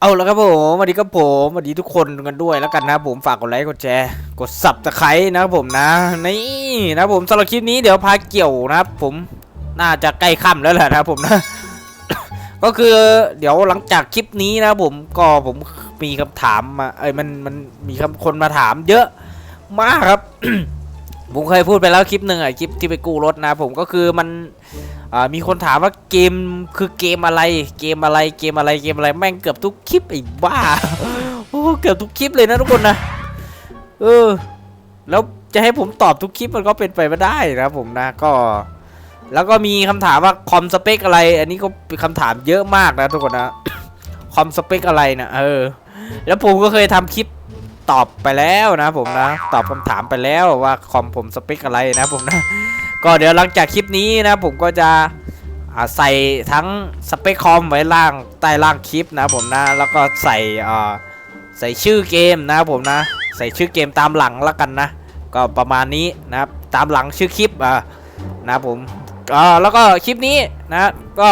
เอาแล้วครับผมสวัสดีครับผมสวัสดีทุกคนกันด้วยแล้วกันนะครับผมฝากกดไลค์กดแชร์กดสับตะไคร้นะครับผมนะนี่นะครับผมสำหรับคลิปนี้เดี๋ยวพาเกี่ยวนะครับผมน่าจะใกล้ค่ำแล้วแหละนะครับผมนะ ก็คือเดี๋ยวหลังจากคลิปนี้นะครับผมก็ผมมีคำถามมาเอ้ยมันมันมีคำคนมาถาม เยอะมากครับ ผมเคยพูดไปแล้วคลิปหนึ่งอะคลิปที่ไปกู้รถนะ ผมก็คือมัน มีคนถามว่าเกมคือเกมอะไร เกมอะไรเกมอะไรเกมอะไรแม่งเกือบทุกคลิปไอ้บ้าโอ้เกือบทุกคลิปเลยนะทุกคนนะเออ แล้วจะให้ผมตอบทุกคลิปมันก็เป็นไปไม่ได้นะผมนะก็ แล้วก็มีคำถามว่าคอมสเปคอะไร อันนี้ก็เป็นคำถามเยอะมากนะทุกคนนะคอมสเปคอะไรนะเออ แล้วผมก็เคยทำคลิปตอบไปแล้วนะผมนะ ตอบคำถามไปแล้วว่าคอมผมสเปคอะไรนะผมนะ ก็เดี๋ยวหลังจากคลิปนี้นะผมก็จะใส่ทั้งสเปคคอมไว้ล่างใต้ล่างคลิปนะผมนะแล้วก็ใส่ใส่ชื่อเกมนะผมนะ ใส่ชื่อเกมตามหลังแล้วกันนะ ก็ประมาณนี้นะครับตามหลังชื่อคลิปอะนะผมอ่าแล้วก็คลิปนี้นะก็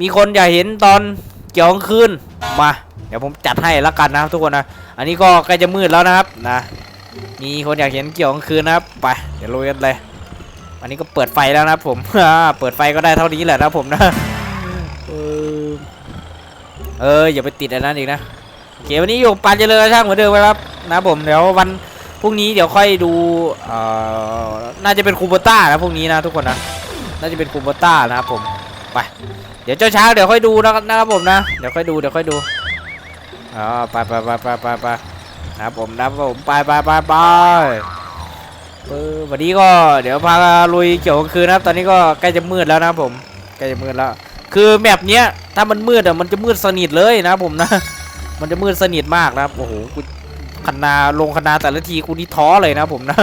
มีคนอยากเห็นตอนเกี่ยวกลางคืนมา เดี๋ยวผมจัดให้แล้วกันนะทุกคนนะอันนี้ก็ใกล้จะมืดแล้วนะครับนะมีคนอยากเห็นเกี่ยวกลางคืนนะครับไปเดี๋ยวลุยกันเลย อันนี้ก็เปิดไฟแล้วนะผมเปิดไฟก็ได้เท่านี้แหละนะผมนะ เอออย่าไปติดอันนั้นอีกนะโอเควันนี้อยู่ปานเจริญช่างเหมือนเดิมครับนะผมเดี๋ยววันพรุ่งนี้เดี๋ยวค่อยดูเอ่อน่าจะเป็นคูโบต้านะพรุ่งนี้นะทุกคนนะ น่าจะเป็นคูโบต้านะครับผม ไป เดี๋ยวเจ้าช้างเดี๋ยวค่อยดูนะครับนะครับผมนะ เดี๋ยวค่อยดูเดี๋ยวค่อยดู อ๋อไปไปไปไปไปไปนะครับผมนะผมไปไปไปไป วันนี้ก็เดี๋ยวพาลุยเกี่ยวกลางคืนนะครับ ตอนนี้ก็ใกล้จะมืดแล้วนะผมใกล้จะมืดแล้วคือแมปเนี้ยถ้ามันมืดอะมันจะมืดสนิทเลยนะผมนะ มันจะมืดสนิทมากนะครับโอ้โหกูคันนาลงคันนาแต่ละทีกูนี่ท้อเลยนะผมนะ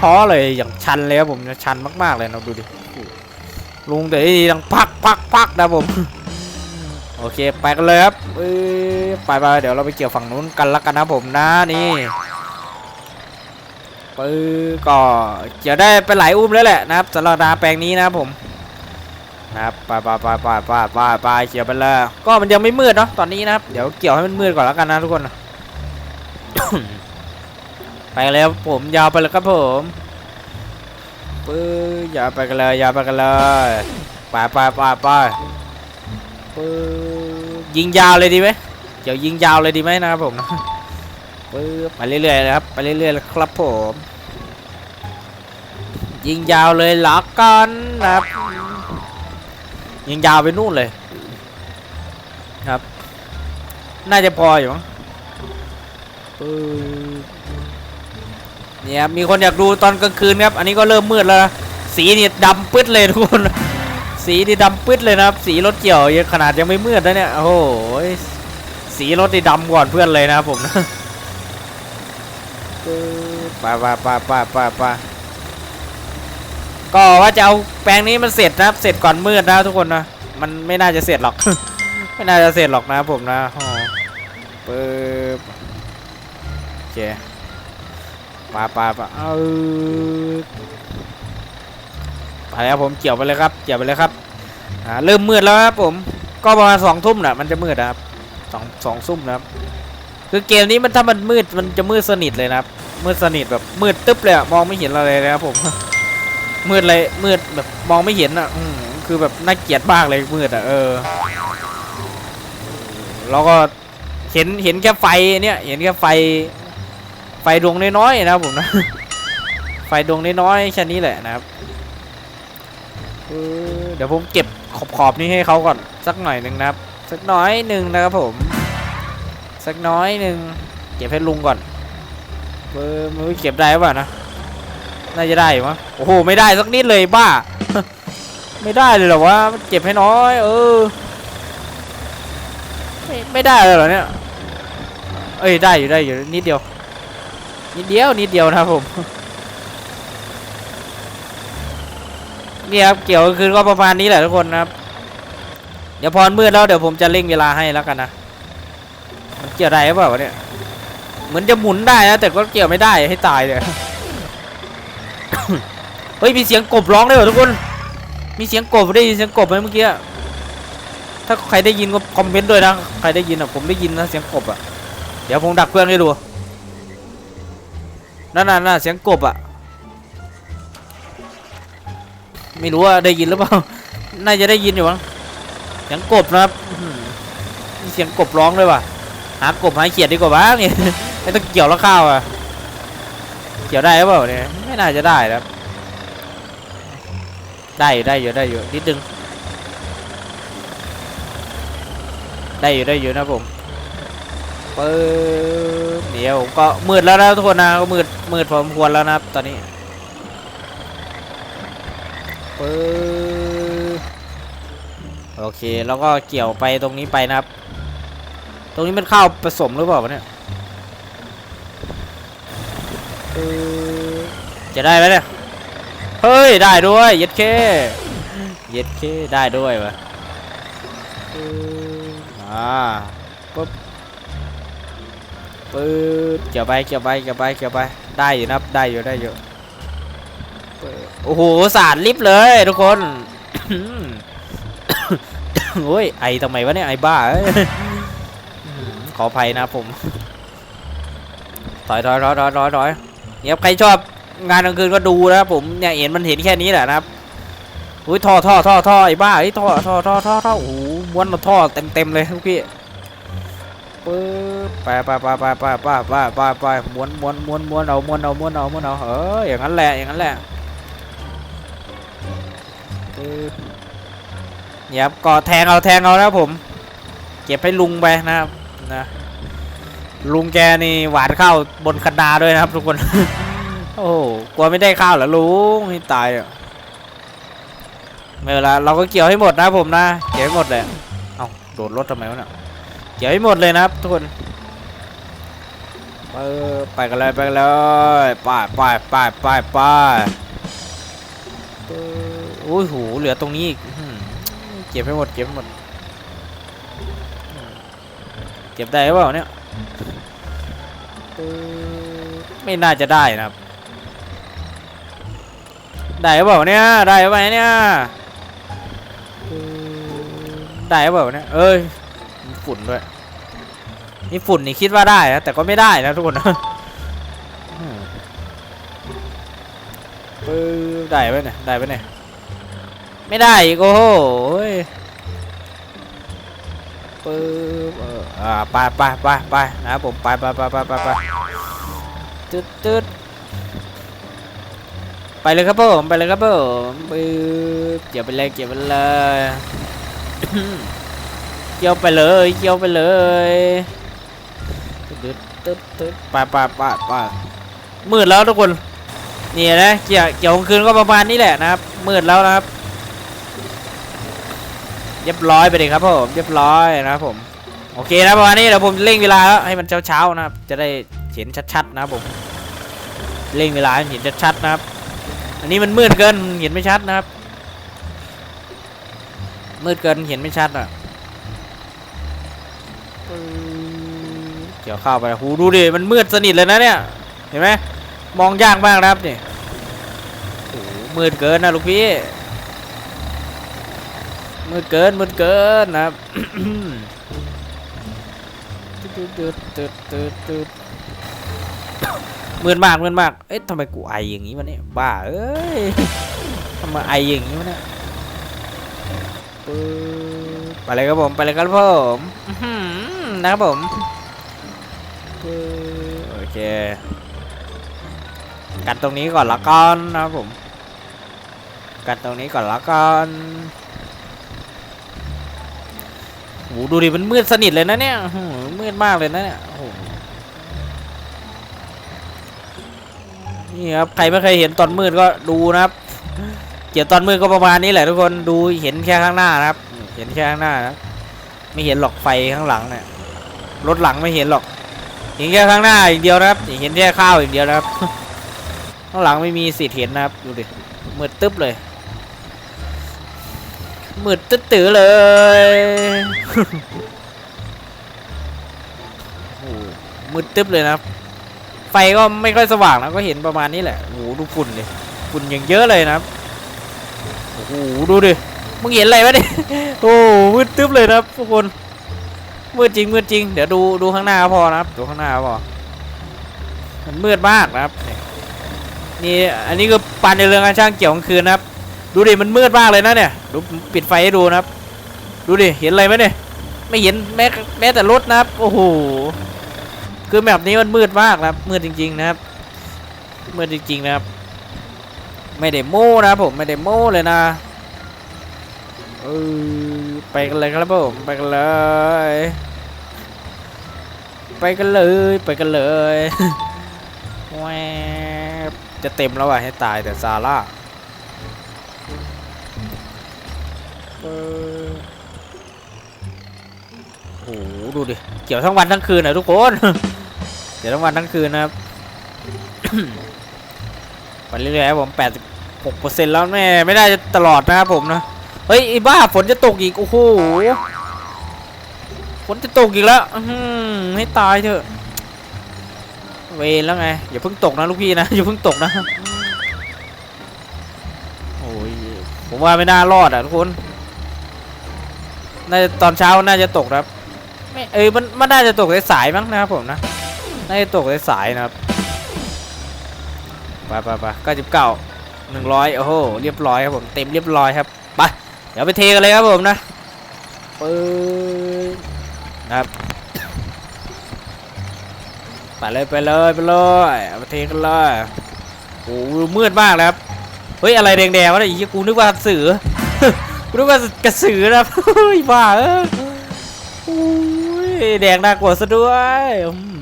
ท้อเลยอย่างชันเลยครับผมชันมากๆเลยนะดูดิโอ้โหลงแต่ทีดังพักพักพักนะผมโอเคไปกันเลยครับไปไปเดี๋ยวเราไปเกี่ยวฝั่งนู้นกันละกันนะผมนะนี่ ปื้อก็เกี่ยวได้เป็นหลายอุ้มแล้วแหละนะครับสำหรับนาแปลงนี้นะครับผมนะครับไปไปไปไปไปไปไปเกี่ยวไปเลยก็มันยังไม่มืดเนาะตอนนี้นะครับเดี๋ยวเกี่ยวให้มันมืดก่อนแล้วกันนะทุกคน ไปกันเลยครับผมยาวไปเลยครับผมปื้อยาวไปกันเลยยาวไปกันเลยไปไปไปไปปึ๊บยิงยาวเลยดีไหมเดี๋ยวยิงยาวเลยดีไหมนะครับผมปึ๊บไปเรื่อยๆนะครับไปเรื่อยๆเลยครับผม ยิงยาวเลยหละกันนะครับยิงยาวไปนู่นเลยครับ น่าจะพออยู่มั้งปึ๊บเนี่ยครับมีคนอยากดูตอนกลางคืนครับ อันนี้ก็เริ่มมืดแล้วนะสีนี่ดำปึ๊ดเลยทุกคนสีนี่ดำปึ๊ดเลยนะครับ สีรถเกี่ยวยังขนาดยังไม่มืดนะเนี่ยโอ้โหสีรถนี่ดำก่อนเพื่อนเลยนะครับผมนะปึ๊บไปไปไปไปไปไป ก็ว่าจะเอาแปลงนี้มันเสร็จนะครับ เสร็จก่อนมืดนะทุกคนนะ มันไม่น่าจะเสร็จหรอก ไม่น่าจะเสร็จหรอกนะครับผมนะโอ้ปึ๊บโอเคไปไปไปเอาไปแล้วผมเกี่ยวไปเลยครับ เกี่ยวไปเลยครับ อ่าเริ่มมืดแล้วครับผม ก็ประมาณสองทุ่มน่ะมันจะมืดนะครับสองสองทุ่มนะครับ คือเกมนี้มันถ้ามันมืดมันจะมืดสนิทเลยนะครับ มืดสนิทแบบมืดตึ๊บเลยอะมองไม่เห็นอะไรเลยนะครับผม มืดเลยมืดแบบมองไม่เห็นอะอคือแบบน่าเกลียดมากเลยมืดอะเออแล้วก็เห็นเห็นแค่ไฟเนี่ย เห็นแค่ไฟ ไฟดวงน้อยๆนะครับผมนะ ไฟดวงน้อยๆแค่นี้แหละนะครับเออเดี๋ยวผมเก็บขอบขอบๆนี้ให้เขาก่อนสักหน่อยหนึ่งนะครับ สักน้อยหนึ่งนะครับผม สักน้อยหนึ่งเก็บให้ลุงก่อนเออไม่รู้เก็บได้เปล่านะ น่าจะได้อยู่มั้งโอ้โห ไม่ได้สักนิดเลยบ้า ไม่ได้เลยเหรอวะมันเก็บให้น้อย เออไม่ไม่ได้เลยเหรอเนี่ย เอ้ยได้อยู่ได้อยู่นิดเดียว นิดเดียวนิดเดียวนะครับผมเนี่ยครับเกี่ยวก็คือก็ประมาณนี้แหละทุกคนนะครับ เดี๋ยวพรมืดแล้วเดี๋ยวผมจะเร่งเวลาให้แล้วกันนะมันเกี่ยวได้หรือเปล่าวะเนี่ย เหมือนจะหมุนได้นะแต่ก็เกี่ยวไม่ได้ให้ตายเลย เฮ้ยมีเสียงกบร้องด้วยเหรอทุกคน มีเสียงกบได้ยินเสียงกบไหมเมื่อกี้ ถ้าใครได้ยินก็คอมเมนต์ด้วยนะ ใครได้ยินอะผมได้ยินนะเสียงกบอะ เดี๋ยวผมดักเพื่อนให้ดู นั่นน่ะน่ะเสียงกบอะ ไม่รู้ว่าได้ยินหรือเปล่า น่าจะได้ยินอยู่มั้ง เสียงกบนะครับมีเสียงกบร้องด้วยว่ะ หากบหาเขียดดีกว่าบ้างเนี่ยไม่ต้องเกี่ยวแล้วข้าวอะ เกี่ยวได้หรือเปล่าเนี่ย ไม่น่าจะได้ครับ ได้อยู่ได้อยู่ได้อยู่นิดนึงได้อยู่ได้อยู่นะผมปึ๊บเดี๋ยวผมก็มืดแล้วนะทุกคนนะก็มืดมืดพอสมควรแล้วนะครับตอนนี้ปึ๊บโอเคแล้วก็เกี่ยวไปตรงนี้ไปนะครับ ตรงนี้เป็นข้าวผสมหรือเปล่าวะเนี่ยจะได้ไหมเนี่ย เฮ้ย ได้ด้วยเย็ดเคเย็ดเคได้ด้วยวะอ่าปึ๊บปึ๊บเกี่ยวไปเกี่ยวไปเกี่ยวไปเกี่ยวไปได้อยู่นะได้อยู่ได้อยู่โอ้โหสาดลิฟต์เลยทุกคนโอ้ยไอทำไมวะเนี่ยไอบ้าขออภัยนะผมถอยถอยถอยถอยถอยเนี่ยใครชอบ งานกลางคืนก็ดูนะครับผมเนี่ยเห็นมันเห็นแค่นี้แหละนะครับอุ้ยท่อท่อท่อท่อไอ้บ้าไอ้ท่อท่อท่อท่อท่อโอ้โหม้วนมาท่อเต็มเต็มเลยลูกพี่ปึ๊บไปไปไปไปไปไปไปไปไปม้วนม้วนม้วนม้วนเอาม้วนเอาม้วนเอาม้วนเอาเอออย่างนั้นแหละอย่างนั้นแหละปึ๊บเนี่ยครับก็แทงเอาแทงเอานะครับผม เก็บให้ลุงไปนะครับนะลุงแกนี่หวานข้าวบนคันนาด้วยนะครับทุกคน โอ้กลัวไม่ได้ข้าวเหรอลุงให้ตายอะไม่เป็นไรเราก็เกี่ยวให้หมดนะผมนะ เกี่ยวให้หมดเลยเอาโดดรถทำไมวะเนี่ยเกี่ยวให้หมดเลยนะครับทุกคนไปไปกันเลยไปกันเลยไปไปไปไปไปเออโอ้ยโหเหลือตรงนี้อีกเก็บให้หมดเก็บหมด เก็บได้หรือเปล่าเนี่ยไม่น่าจะได้นะครับ ได้เปล่าเนี่ยได้หรือเปเนี่ยได้เปล่าเนี่ยเอ้ยมีฝุ่นด้วยนี่ฝุ่นนี่คิดว่าได้นะแต่ก็ไม่ได้นะทุกคนอืมปึ๊บได้ไหมเนี่ยได้ไหมเนี่ยไม่ได้อีกโอ้โหยปึ๊บเอออ่าไปไปไปไปนะผมไปไปไปไปไปไปตึ๊ดตึ๊ด ไปเลยครับผมไปเลยครับผมปึ๊บเกี่ยวไปเลยเกี่ยวไปเลยเกี่ยวไปเลยเกี่ยวไปเลยตึ๊ดตึ๊ดตึ๊ดไปไปไปไปมืดแล้วทุกคนนี่นะเกี่ยวเกี่ยวกลางคืนก็ประมาณนี้แหละนะครับมืดแล้วนะครับเรียบร้อยไปเลยครับผมเรียบร้อยนะครับผมโอเคนะประมาณนี้เดี๋ยวผมเร่งเวลาแล้วให้มันเช้าๆนะครับจะได้เห็นชัดๆนะครับผมเร่งเวลาให้เห็นชัดๆนะครับ อันนี้มันมืดเกินเห็นไม่ชัดนะครับ มืดเกินเห็นไม่ชัดอะเกี่ยวข้าวไปหูดูดิมันมืดสนิทเลยนะเนี่ย เห็นไหมมองยากมากนะครับนี่โอ้มืดเกินนะลูกพี่มืดเกินมืดเกินนะครับตึ๊ดตึ๊ดตึ๊ดตึ๊ดตึ๊ด มืดมากมืดมาก เอ๊ะทำไมกูไออย่างนี้วะเนี่ยบ้าเอ้ยทำไมไออย่างนี้วะเนี่ยปึ๊บไปเลยครับผมไปเลยครับผมนะครับผมโอเคกันตรงนี้ก่อนละกันนะครับผมกันตรงนี้ก่อนละกันโหดูดิมันมืดสนิทเลยนะเนี่ยมืดมากเลยนะเนี่ยโอ้ นี่ครับใครไม่เคยเห็นตอนมืดก็ดูนะครับ เกี่ยวตอนมืดก็ประมาณนี้แหละทุกคนดูเห็นแค่ข้างหน้านะครับ เห็นแค่ข้างหน้านะไม่เห็นหรอกไฟข้างหลังเนี่ยรถหลังไม่เห็นหรอก เห็นแค่ข้างหน้าอย่างเดียวนะครับ เห็นแค่ข้าวอย่างเดียวนะครับ ข้างหลังไม่มีสิทธิ์เห็นนะครับดูดิมืดตึ๊บเลยมืดตึ๊ดตื้อเลยมืดตึ๊บเลยนะครับ ไฟก็ไม่ค่อยสว่างนะก็เห็นประมาณนี้แหละโอ้โหดูฝุ่นดิฝุ่นอย่างเยอะเลยนะครับโอ้โหดูดิมึงเห็นอะไรวะเนี่ยโอ้มืดตึ๊บเลยนะครับทุกคนมืดจริงมืดจริงเดี๋ยวดูดูข้างหน้าพอนะครับดูข้างหน้าพอมันมืดมากนะครับนี่อันนี้คือปานในเรื่องการช่างเกี่ยวกลางคืนนะครับ ดูดิมันมืดมากเลยนะเนี่ยดูปิดไฟให้ดูนะครับ ดูดิเห็นอะไรไหมเนี่ยไม่เห็นแม้แม้แต่รถนะครับโอ้โห คือแบบนี้มันมืดมากนะครับมืดจริง ๆ นะครับ มืดจริง ๆ นะครับ ไม่ได้โม้นะผมไม่ได้โม้เลยนะเออไปกันเลยครับผมไปกันเลย ไปกันเลยไปกันเลยแวบจะเต็มแล้วอะให้ตายแต่ซาร่าโอ้โหดูดิ เกี่ยวทั้งวันทั้งคืนนะทุกคน เกี่ยวทั้งวันทั้งคืนนะครับไปเรื่อยๆครับผม86%แล้วแม่ไม่ได้จะตลอดนะครับผมนะเฮ้ยไอ้บ้าฝนจะตกอีกโอ้โหฝนจะตกอีกแล้วอื้อหือให้ตายเถอะ เวรแล้วไงอย่าเพิ่งตกนะลูกพี่นะอย่าเพิ่งตกนะโอ้ยผมว่าไม่น่ารอดอะทุกคนน่าจะตอนเช้าน่าจะตกนะครับไม่เอ้ยมันมันน่าจะตกสายๆมั้งนะครับผมนะ น่าจะตกสายๆนะครับไปไปไปเก้าสิบเก้าหนึ่งร้อยโอ้โหเรียบร้อยครับผมเต็มเรียบร้อยครับไปเดี๋ยวไปเทกันเลยครับผมนะปืนนะครับไปเลยไปเลยไปเลยเอาไปเทกันเลยโอ้โหมืดมากเลยครับเฮ้ยอะไรแดงๆวะเนี่ยไอ้เหี้ยกูนึกว่าเสือกูนึกว่ากระสือนะครับเฮ้ยบ้าเออโอ้ยแดงน่ากลัวซะด้วยอืม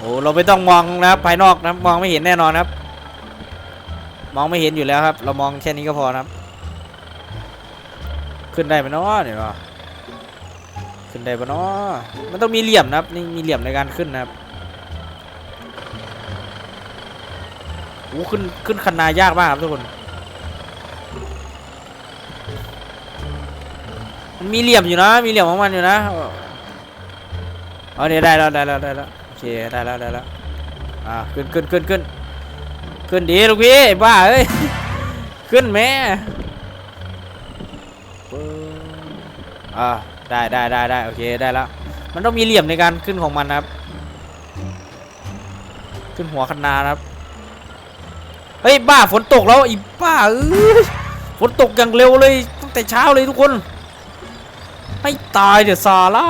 โอ้เราไม่ต้องมองนะครับภายนอกนะมองไม่เห็นแน่นอนครับ มองไม่เห็นอยู่แล้วครับ เรามองแค่นี้ก็พอครับ ขึ้นได้ไหมเนาะเนี่ยเนาะขึ้นได้ปะเนาะมันต้องมีเหลี่ยมนะครับนี่มีเหลี่ยมในการขึ้นนะครับโอ้ขึ้นขึ้นคันนายากมากครับทุกคนมันมีเหลี่ยมอยู่นะ มีเหลี่ยมของมันอยู่นะเอาเนี่ยได้แล้วได้แล้วได้แล้ว เคได้แล้วได้แล้วอ่าขึ้นขึ้นขึ้นขึ้นขึ้นดีลูกพี่บ้าเอ้ยขึ้นแม่อ่าได้ได้ได้ได้โอเคได้แล้วมันต้องมีเหลี่ยมในการขึ้นของมันนะครับ ขึ้นหัวคันนานะครับเฮ้ยบ้าฝนตกแล้วอีบ้าเอ้ยฝนตกอย่างเร็วเลยตั้งแต่เช้าเลยทุกคน ให้ตายเดี๋ยวซาร่า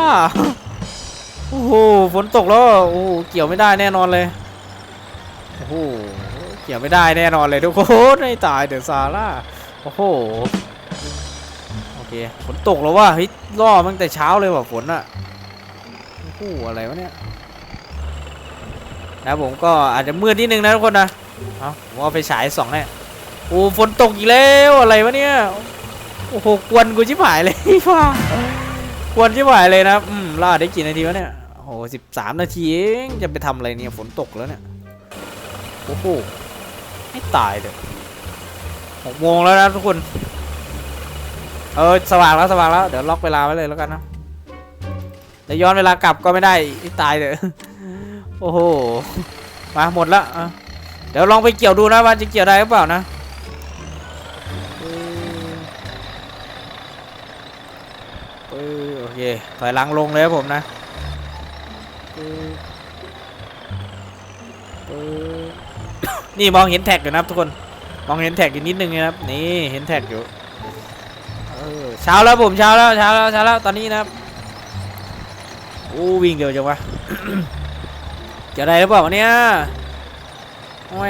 โอ้โหฝนตกแล้วโอ้โหเกี่ยวไม่ได้แน่นอนเลยโอ้โหเกี่ยวไม่ได้แน่นอนเลยทุกคนให้ตายเดี๋ยวซาร่าโอ้โหโอเคฝนตกแล้วว่ะเฮ้ยล่อมันแต่เช้าเลยว่ะฝนอะโอ้โหอะไรวะเนี่ยนะผมก็อาจจะมืดนิดนึงนะทุกคนนะเอาผมเอาไปฉายสองให้โอ้ฝนตกอีกแล้วอะไรวะเนี่ยโอ้โหกวนกูชิบหายเลยฟ้ากวนชิบหายเลยนะอืมล่าได้กี่นาทีวะเนี่ย อ้โหสิบสามนาทีเองจะไปทำอะไรเนี่ยฝนตกแล้วเนี่ยโอ้โหไม่ตายเลยหกโมงแล้วนะทุกคน เออสว่างแล้วสว่างแล้วเดี๋ยวล็อกเวลาไว้เลยแล้วกันนะเดี๋ยวย้อนเวลากลับก็ไม่ได้ไม่ตายเลยโอ้โหมาหมดละเดี๋ยวลองไปเกี่ยวดูนะว่าจะเกี่ยวได้หรือเปล่านะเออโอเคถอยหลังลงเลยครับผมนะ นี่มองเห็นแท็กอยู่นะครับทุกคน มองเห็นแท็กอยู่นิดนึงนะครับ นี่เห็นแท็กอยู่เช้าแล้วผมเช้าแล้วเช้าแล้วเช้าแล้วตอนนี้นะครับโอ้วิ่งเร็วจังวะเกี่ยวได้หรือเปล่าเนี่ยแหว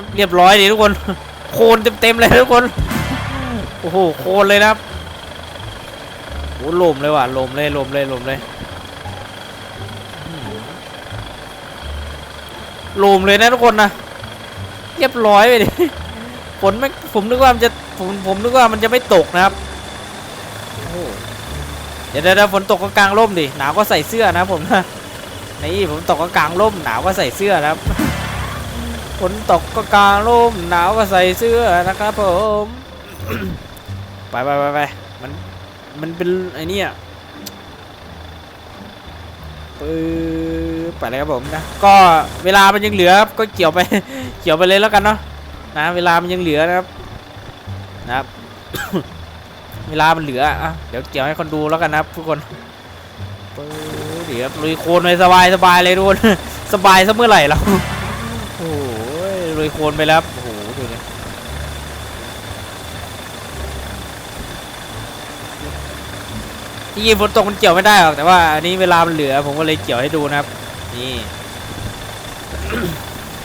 บเรียบร้อยดีทุกคน โคนเต็มๆเลยทุกคน โอ้โหโคนเลยนะครับโอ้ลมเลยว่ะลมเลยลมเลยลมเลย ลมเลยนะทุกคนนะเรียบร้อยไปดิฝนไม่ผมนึกว่ามันจะผมผมนึกว่ามันจะไม่ตกนะครับโอ้โหเดี๋ยวเดี๋ยวฝนตกก็กลางร่มดิหนาวก็ใส่เสื้อนะผมนะนี่ผมตกก็กลางร่มหนาวก็ใส่เสื้อนะครับฝนตกก็กลางร่มหนาวก็ใส่เสื้อนะครับผมไปไปไปไปมันมันเป็นไอ้นี่ยปื๊ ไปเลยครับผมนะก็เวลามันยังเหลือก็เกี่ยวไป เกี่ยวไปเลยแล้วกันเนาะนะเวลามันยังเหลือนะครับนะครับเวลามันเหลืออะเดี๋ยวเกี่ยวให้คนดูแล้วกันนะครับทุกคนเดี๋ยวลุยโคลนไปสบายสบายเลยทุกคนสบายซะเมื่อไหร่เราโอ้ยลุยโคลนไปแล้วโอ้โหดูเลยที่ยิงฝนตกมันเกี่ยวไม่ได้หรอกแต่ว่าอันนี้เวลามันเหลือผมก็เลยเกี่ยวให้ดูนะครับ นี่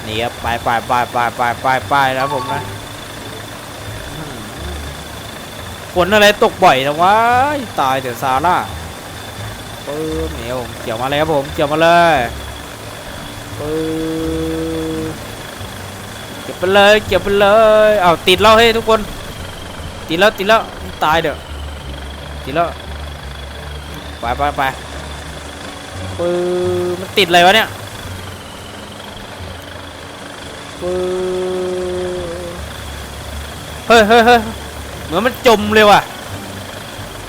นี่ครับไปไปไปไปไปไปไปแล้วผมนะฝนอะไรตกบ่อยนะวะตายเดี๋ยวซาร่าปึ๊บนี่ครับผมเกี่ยวมาเลยครับผมเกี่ยวมาเลยปึ๊บเก็บไปเลยเก็บไปเลยเอาติดแล้วเฮ้ยทุกคน ติดแล้วติดแล้วตายเดี๋ยวติดแล้วไปไปไป ปื้มันติดอะไรวะเนี่ยปื้เฮ้ยเฮ้ยเฮ้ยเหมือนมันจมเลยว่ะ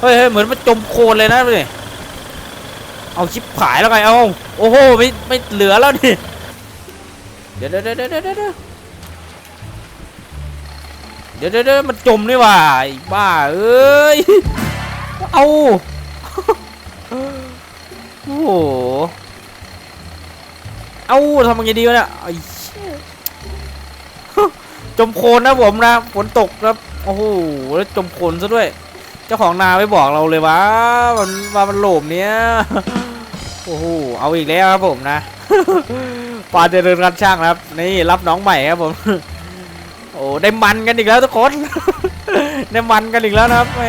เฮ้ยเฮ้ยเหมือนมันจมโคลนเลยนะเลยเอาชิปขายแล้วไง เอาโอ้โห ไม่ไม่เหลือแล้วนี่ เดี๋ยวเดี๋ยวเดี๋ยวเดี๋ยวเดี๋ยวเดี๋ยวมันจมนี่ว่ะบ้า เอ้ย เอา โอ้โห เอาทำยังไงดีวะเนี่ยไอ้จมโคลนนะผมนะฝนตกครับโอ้โหแล้วจมโคลนซะด้วย เจ้าของนาไม่บอกเราเลยว่ามันว่ามันโหลมเนี้ยโอ้โหเอาอีกแล้วครับผมนะปาเจริญการช่างครับ นี่รับน้องใหม่ครับผมโอ้ได้มันกันอีกแล้วทุกคนได้มันกันอีกแล้วนะครับแหม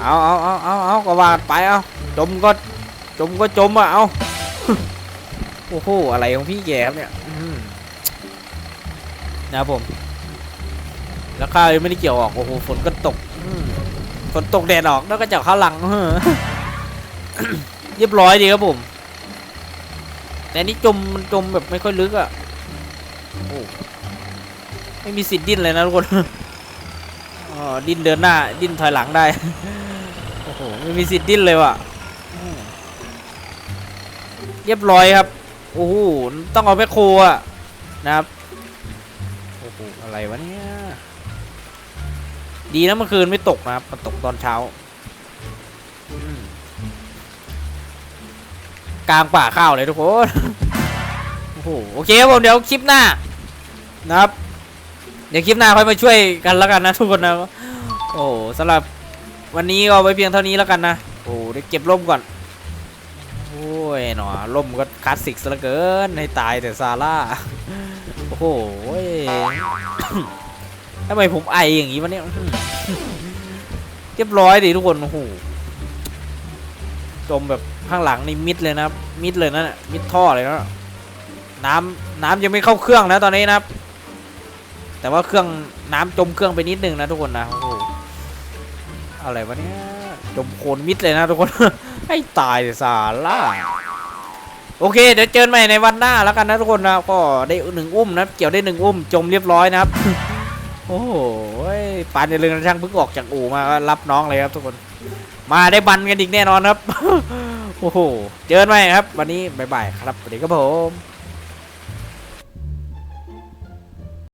เอาเอาเอาเอาเอาก็วากันไปเอาจมก็ จมก็จมอะ เอาโอ้โห อะไรของพี่แกครับเนี่ยนะผม แล้วข้าวไม่ได้เกี่ยวออก โอ้โห ฝนก็ตกฝนตกแดดออกแล้วก็จากข้างหลังเรียบร้อยดีครับผม แต่นี้จมมันจมแบบไม่ค่อยลึกอะ่ะโอ้ไม่มีสิทธิ์ดิ้นเลยนะทุกคนอ๋อดิ้นเดินหน้า ดิ้นถอยหลังได้ โอ้โห ไม่มีสิทธิ์ดิ้นเลยว่ะ เรียบร้อยครับ โอ้โห ต้องเอาแมคโครอะนะครับ โอ้โห อะไรวะเนี่ย ดีนะเมื่อคืนไม่ตกนะครับมันตกตอนเช้า กลางป่าข้าวเลยทุกคน โอ้โห โอเคครับผมเดี๋ยวคลิปหน้า นะครับ เดี๋ยวคลิปหน้าค่อยมาช่วยกันแล้วกันนะทุกคนนะ โอ้โหสำหรับวันนี้ก็ไว้เพียงเท่านี้แล้วกันนะ โอ้โหเดี๋ยวเก็บร่มก่อน ยหนอร่มก็คลาสสิกซะเหลือเกิน ให้ตายแต่ซาร่า โอ้โหทำไมผมไออย่างนี้วะเนี่ยเรียบร้อยดิทุกคน โอ้โห จมแบบข้างหลังนี่มิดเลยนะครับมิดเลยนะมิดท่อเลยนะน้ำน้ำยังไม่เข้าเครื่องนะตอนนี้นะครับ แต่ว่าเครื่องน้ำจมเครื่องไปนิดนึงนะทุกคนนะโอ้โหอะไรวะเนี่ยจมโคนมิดเลยนะทุกคน ให้ตายสาล่า โอเค เดี๋ยวเจอใหม่ในวันหน้าแล้วกันนะทุกคนนะก็ได้หนึ่งอุ้มนะเกี่ยวได้หนึ่งอุ้มจมเรียบร้อยนะครับ โอ้โหปานในเรือนช่างเพิ่งออกจากอู่มาก็รับน้องเลยครับทุกคน มาได้บันกันอีกแน่นอนครับ โอ้โห เจอใหม่ครับ วันนี้บ๊ายบายครับสวัสดีครับผม